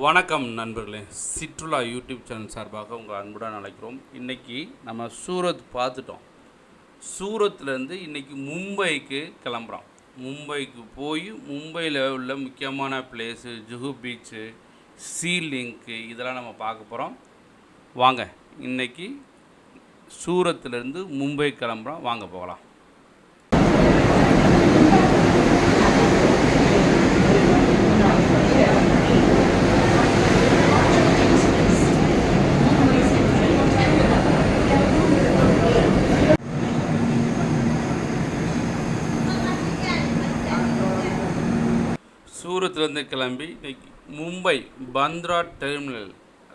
வணக்கம் நண்பர்களே. சிற்றுலா YouTube channel சார்பாக உங்கள் அன்புடன் அழைக்கிறோம். இன்றைக்கி நம்ம சூரத் பார்த்துட்டோம். சூரத்லேருந்து இன்றைக்கி மும்பைக்கு கிளம்புறோம். மும்பைக்கு போய் மும்பையில் உள்ள முக்கியமான place Juhu beach sea link இதெல்லாம் நம்ம பார்க்க போகிறோம் வாங்க இன்றைக்கி சூரத்துலேருந்து மும்பை கிளம்புறோம். வாங்க போகலாம். கிளம்பி இன்னைக்கு Mumbai Bandra terminal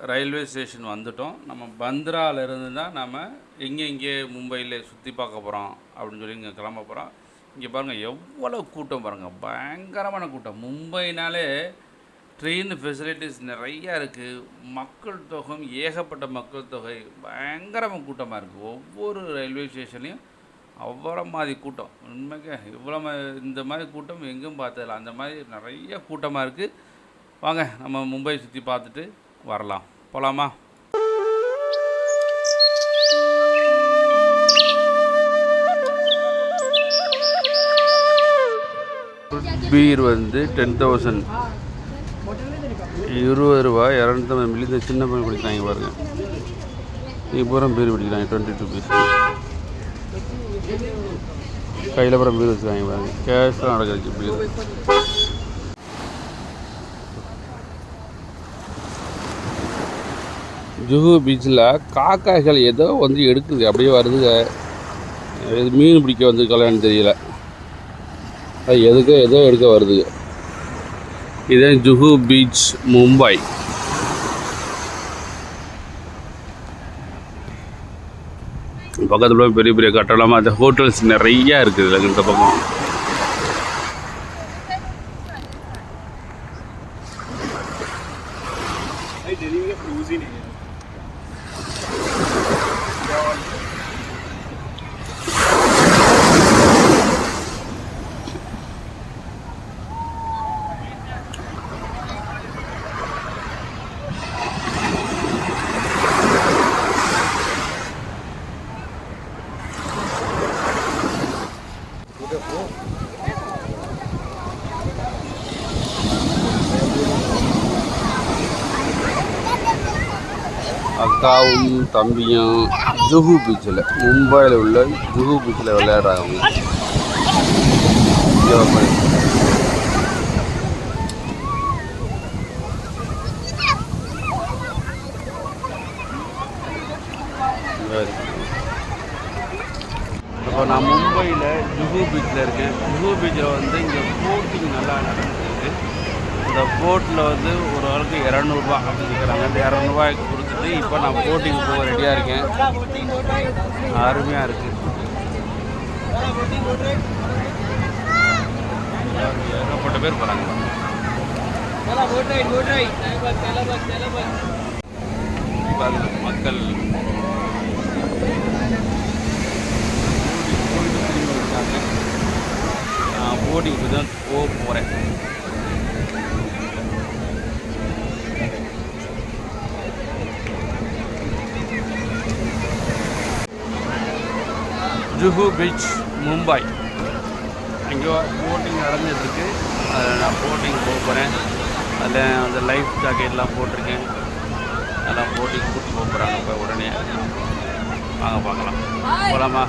railway station வந்துட்டோம். நம்ம பந்த்ராவிலேருந்து தான் நம்ம எங்கே எங்கே மும்பையில் சுற்றி பார்க்க போகிறோம் அப்படின்னு சொல்லி இங்கே கிளம்ப போகிறோம் இங்கே பாருங்கள் எவ்வளோ கூட்டம் பாருங்கள் பயங்கரமான கூட்டம். மும்பைனாலே ட்ரெயின் ஃபெசிலிட்டிஸ் நிறையா இருக்குது மக்கள் தொகையும் ஏகப்பட்ட மக்கள் தொகை பயங்கரமாக கூட்டமாக இருக்குது ஒவ்வொரு ரயில்வே ஸ்டேஷன்லேயும் அவ்வளோ மாதிரி கூட்டம். உண்மைக்கு இவ்வளோ மா- இந்த மாதிரி கூட்டம் எங்கேயும் பார்த்ததில்ல. அந்த மாதிரி நிறைய கூட்டமாக இருக்குது வாங்க நம்ம மும்பை சுற்றி பார்த்துட்டு வரலாம். போகலாமா பீர் வந்து டென் தௌசண்ட் இருபது ரூபா இரநூத்தம்பது மில்லி இந்த சின்ன பையன் பிடிக்கிறாங்க பாருங்க. இப்போ பூரா பீர் குடிக்கிறாங்க டுவெண்ட்டி டூ பீஸ் கையில் அப்புறம் பீர் வச்சுருக்காங்க பாருங்க கேஷ்லாம் நடக்குது பீர் ஜுஹு பீச்சில் காக்காய்கள் ஏதோ வந்து எடுக்குது அப்படியே வருதுங்க இது மீன் பிடிக்க வந்திருக்கலான்னு தெரியல அது எதுக்கோ ஏதோ எடுக்க வருதுங்க இதே ஜுஹு பீச் மும்பை பக்கத்துல பெரிய பெரிய கட்டடமாக அந்த ஹோட்டல்ஸ் நிறையா இருக்குது இந்த பக்கம். அக்காவும் தம்பியும் ஜுஹு பீச்சில் மும்பையில் உள்ள ஜுஹு பீச்சில் விளையாடுறாங்க. இப்போ நான் மும்பையில் ஜுஹு பீச்சில் இருக்கேன். ஜுஹு பீச்சில் வந்து இங்கே போட்டிங் நல்லா நடந்துருக்கு. இந்த போட்டில் வந்து ஒரு ஆளுக்கு இரநூறுபா அப்படின்னு கேட்குறாங்க. அந்த இரநூறுபாய்க்கு வந்து இப்போ நான் போட்டிங் போக ரெடியாக இருக்கேன். அருமையாக இருக்குது ஏகப்பட்ட பேர் போகிறாங்க மக்கள். நான் போட்டிங்க்கு தான் போக போகிறேன் ஜுஹு பீச் மும்பை. இங்கே போட்டிங் நடந்துட்டுருக்கு. அதில் நான் போட்டிங் போக போகிறேன் அதில் அந்த லைஃப் ஜாக்கெட்லாம் போட்டிருக்கேன். அதெல்லாம் போட்டிங் கூட்டி போக போகிறாங்க இப்போ உடனே. வாங்க பார்க்கலாம். போகலாமா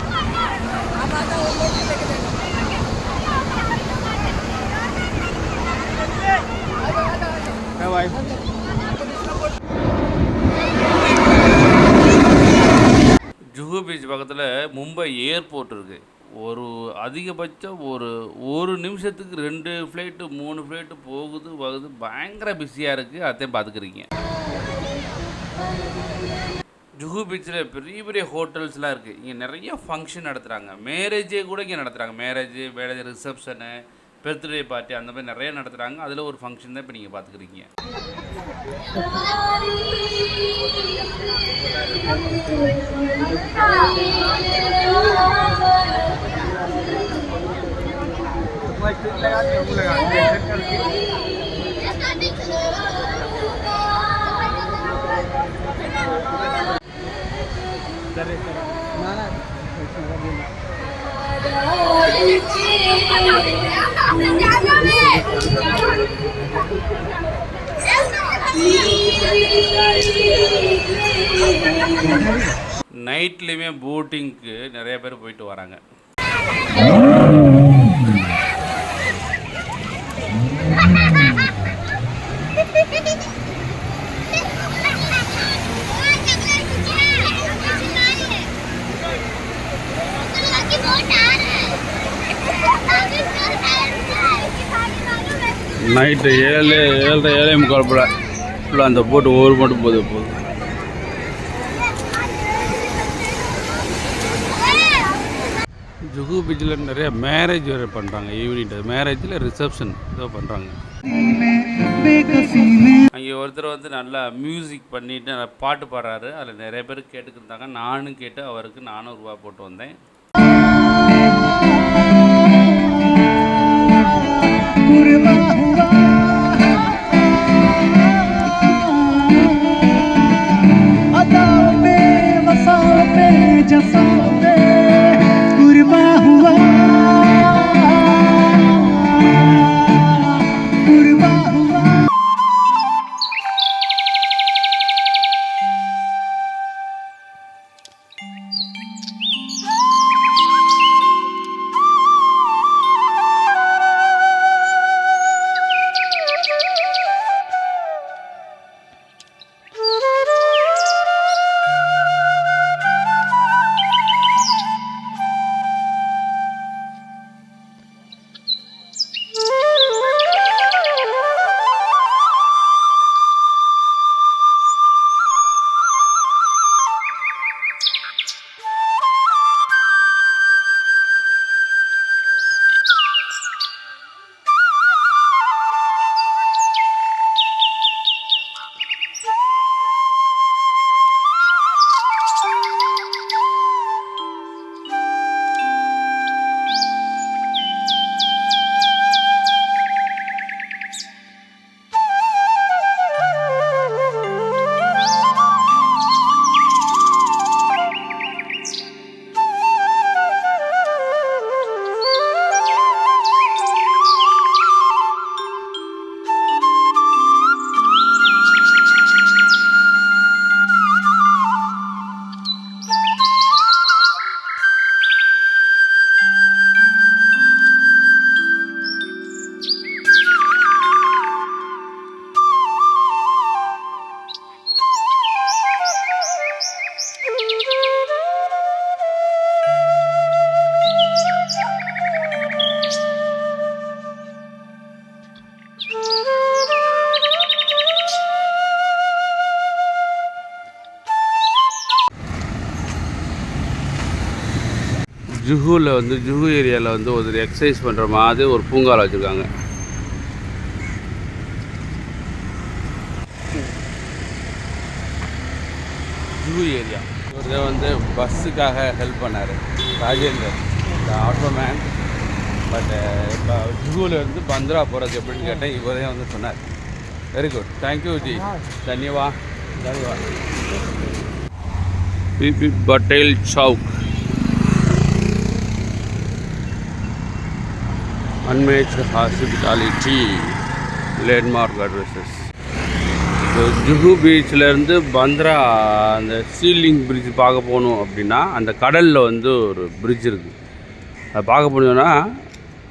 பாய் ஜுஹு பீச் பக்கத்தில் மும்பை ஏர்போர்ட் இருக்குது ஒரு அதிகபட்சம் ஒரு ஒரு நிமிஷத்துக்கு ரெண்டு ஃப்ளைட்டு மூணு ஃப்ளைட்டு போகுது வருது. பயங்கர பிஸியாக இருக்குது அதையும் பார்த்துக்கிறீங்க. ஜுஹு பீச்சில் பெரிய பெரிய ஹோட்டல்ஸ்லாம் இருக்குது இங்கே நிறைய ஃபங்க்ஷன் நடத்துகிறாங்க மேரேஜே கூட இங்கே நடத்துகிறாங்க marriage marriage reception birthday party அந்த மாதிரி நிறைய நடத்துகிறாங்க அதில் ஒரு ஃபங்க்ஷன் தான் இப்போ நீங்கள் பார்த்துக்குறீங்க சரி சரி. நான் நைட்லேயுமே போட்டிங்க்கு நிறைய பேர் போயிட்டு வராங்க. நைட்டு ஏழு ஏழரை ஏழை முக்கால் போல ஃபுல்லாக அந்த போட்டு ஒவ்வொரு மட்டும் போது போகுது ஜுகு பீச்சில் நிறைய மேரேஜ் வேறு பண்ணுறாங்க ஈவினிங் மேரேஜில் ரிசப்ஷன் ஏதோ பண்ணுறாங்க அங்கே ஒருத்தர் வந்து நல்லா மியூசிக் பண்ணிட்டு நல்லா பாட்டு பாடுறாரு. அதில் நிறைய பேர் கேட்டுக்கிட்டாங்க நானும் கேட்டு அவருக்கு நானூறுரூவா போட்டு வந்தேன். just all ஜுஹூவில் வந்து ஜுஹூ ஏரியாவில் வந்து ஒரு எக்ஸசைஸ் பண்ணுற மாதிரி ஒரு பூங்காவில் வச்சுருக்காங்க. Zoo area. இவர் வந்து பஸ்ஸுக்காக ஹெல்ப் பண்ணார். ராஜேந்தர் இந்த ஆட்டோமேன் பட்டு இப்போ ஜூவிலேருந்து பந்த்ரா போகிறது எப்படின்னு கேட்டேன் இவரே வந்து சொன்னார். Very good thank you ji தன்யவா தன்யவா Patel Chowk. Unmatched hospitality landmark addresses Juhu பீச்லேருந்து Bandra அந்த சீலிங் பிரிட்ஜ் பார்க்க போகணும் அப்படின்னா அந்த கடலில் வந்து ஒரு பிரிட்ஜ் இருக்குது அதை பார்க்க போனோம்னா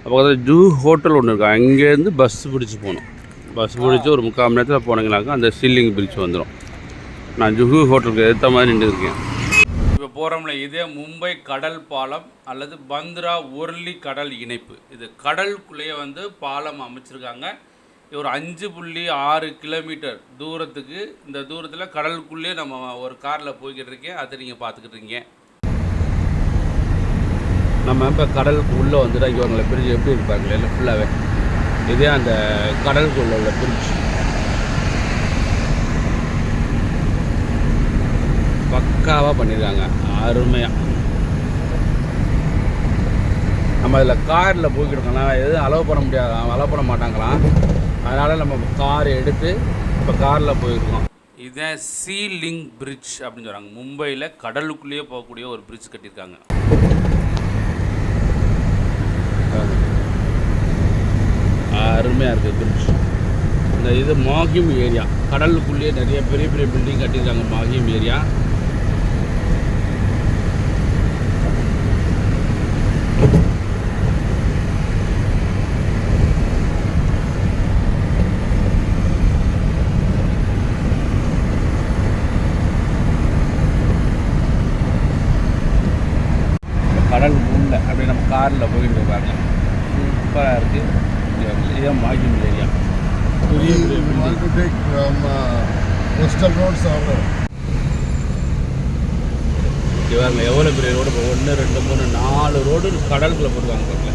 பக்கத்தில் ஜூ ஹோட்டல் ஒன்று இருக்கு. அங்கேருந்து பஸ் பிடிச்சி போகணும். பஸ் பிடிச்சி ஒரு முக்கால் மணி நேரத்தில் போனீங்கனாக்கா அந்த சீலிங் பிரிட்ஜ் வந்துடும் நான் ஜுஹு ஹோட்டலுக்கு ஏற்ற மாதிரி நின்றுருக்கேன் இப்போ போகிறோம்ல இதே மும்பை கடல் பாலம் அல்லது பந்த்ரா ஒர்லி கடல் இணைப்பு. இது கடலுக்குள்ளேயே வந்து பாலம் அமைச்சிருக்காங்க. ஒரு அஞ்சு புள்ளி ஆறு கிலோமீட்டர் தூரத்துக்கு. இந்த தூரத்தில் கடலுக்குள்ளேயே நம்ம ஒரு காரில் போய்கிட்டு இருக்கேன். அதை நீங்கள் பார்த்துக்கிட்டு இருக்கீங்க. நம்ம இப்போ கடலுக்கு உள்ளே வந்துட்டு இவங்களை பிரிட்ஜ் எப்படி இருப்பாங்களே இல்லை ஃபுல்லாகவே இதே அந்த கடலுக்குள்ள உள்ள பிரிட்ஜ் பக்காவாக பண்ணியிருக்காங்க அருமையாக நம்ம இதில் காரில் போய்கிட்டு இருக்கோம்னா எதுவும் அலோவ் பண்ண முடியாது. அலோவ் பண்ண மாட்டாங்களாம். அதனால் நம்ம கார் எடுத்து இப்போ காரில் போயிருக்கோம். இதுதான் சீ லிங்க் பிரிட்ஜ் அப்படின்னு சொல்கிறாங்க மும்பையில் கடலுக்குள்ளேயே போகக்கூடிய ஒரு பிரிட்ஜ் கட்டியிருக்காங்க. அருமையாக இருக்குது பிரிட்ஜ் இந்த இது மாகிம் ஏரியா கடலுக்குள்ளேயே நிறைய பெரிய பெரிய பில்டிங் கட்டியிருக்காங்க மாகிம் ஏரியா கடல் முன்ன காரில் போயிட்டு இருக்காங்க. சூப்பராக இருக்குது இதுதான் மாகிம் ஏரியா. பாருங்க எவ்வளோ பெரிய ரோடு ஒன்று ரெண்டு மூணு நாலு ரோடு கடலுக்குள்ளே போட்டுருக்காங்க பாருங்க.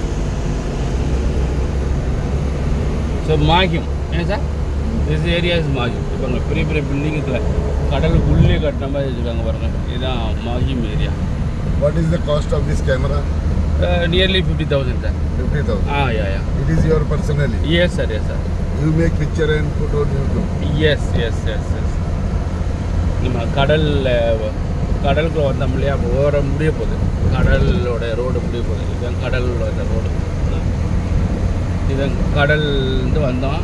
ஸோ மாகிம் என்ன சார் திஸ் ஏரியா இஸ் மாகிம் இப்போ பெரிய பெரிய பில்டிங்குக்குள்ள கடலுக்குள்ளே கட்டின மாதிரி வச்சுருக்காங்க பாருங்க. இதுதான் மாகிம் area. What is the cost of this camera? Nearly fifty thousand sir 50,000. Ah yeah yeah It is your personally. Yes sir yes sir You make picture and put on YouTube. Yes yes yes yes நம்ம கடலில் கடலுக்குள்ள வந்தோம் இல்லையா? அப்போ ஓரம் முடிய போகுது. கடலோட ரோடு முடிய போகுது. இதுதான் கடலோட ரோடு இதுதான் கடல்லேருந்து வந்தோம்.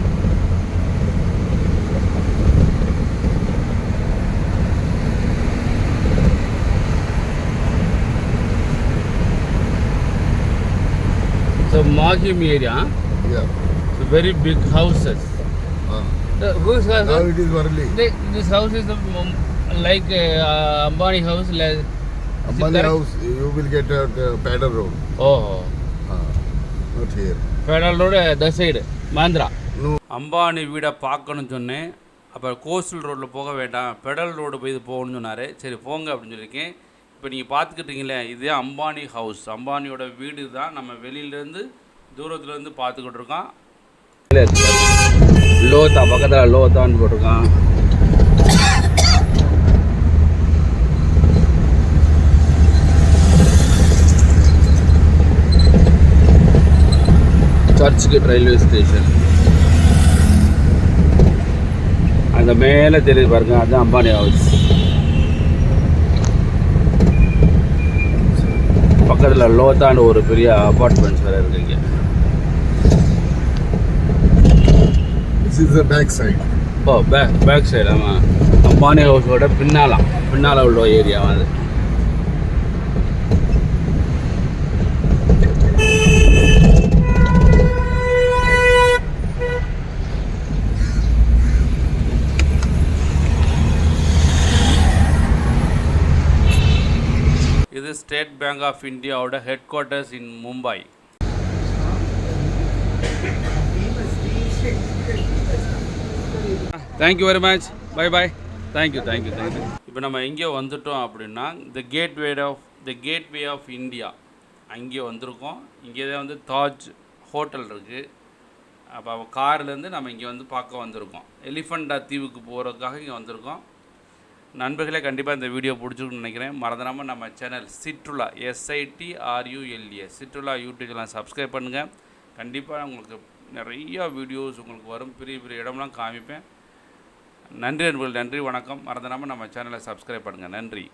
So Mahim area Yeah. Very big houses Uh, whose now it is Varli. Thi- This house is the, um, like uh, Ambani house. Like, Ambani house, you will get at uh, Pedal Road. Oh, Uh, not here. Federal road the side மாந்திரா No. Ambani வீடை பார்க்கணும்னு சொன்னேன் அப்போ coastal ரோட்டில் போக வேண்டாம் pedal road போய் இது போகணும்னு சொன்னார் சரி போங்க அப்படின்னு சொல்லியிருக்கேன் இப்போ நீங்கள் பார்த்துக்கிட்டீங்களே இதே அம்பானி ஹவுஸ் அம்பானியோட வீடு தான் நம்ம வெளியிலேருந்து தூரத்துலேருந்து பார்த்துக்கிட்டு இருக்கோம் லோத்தா பக்கத்தில் லோத்தான்னு போட்டிருக்கான். சர்ச்சுக்கு ரயில்வே ஸ்டேஷன். அந்த மேலே தெரியுது பாருங்க அதுதான் அம்பானி ஹவுஸ் பக்கத்தில் லோத்தான்னு ஒரு பெரிய அப்பார்ட்மெண்ட்ஸ் வேறு இருக்கு இங்கே. This is the back side. Oh back back side ஆமாம் அம்பானி ஹவுஸோட பின்னாலாம். பின்னால் உள்ள ஏரியா அது இது ஸ்டேட் பேங்க் ஆஃப் இந்தியாவோட headquarters in Mumbai thank you very much bye bye thank you thank you thank you இப்போ நம்ம எங்கே வந்துட்டோம் அப்படின்னா the gateway of the gateway of India அங்கே வந்திருக்கோம். இங்கே தான் வந்து தாஜ் ஹோட்டல் இருக்குது அப்போ கார்லேருந்து நம்ம இங்கே வந்து பார்க்க வந்திருக்கோம். எலிஃபண்டா தீவுக்கு போகிறதுக்காக இங்கே வந்திருக்கோம். நண்பர்களே கண்டிப்பாக இந்த வீடியோ பிடிச்சிருக்குன்னு நினைக்கிறேன். மறந்துடாமல் நம்ம channel Sitrula S I T R U L A Sitrula YouTube channel subscribe பண்ணுங்கள் கண்டிப்பாக உங்களுக்கு நிறையா வீடியோஸ் உங்களுக்கு வரும். பெரிய பெரிய இடம்லாம் காமிப்பேன். நன்றி நண்பர்கள் நன்றி வணக்கம். மறந்துடாமல் நம்ம சேனலை சப்ஸ்கிரைப் பண்ணுங்கள் நன்றி.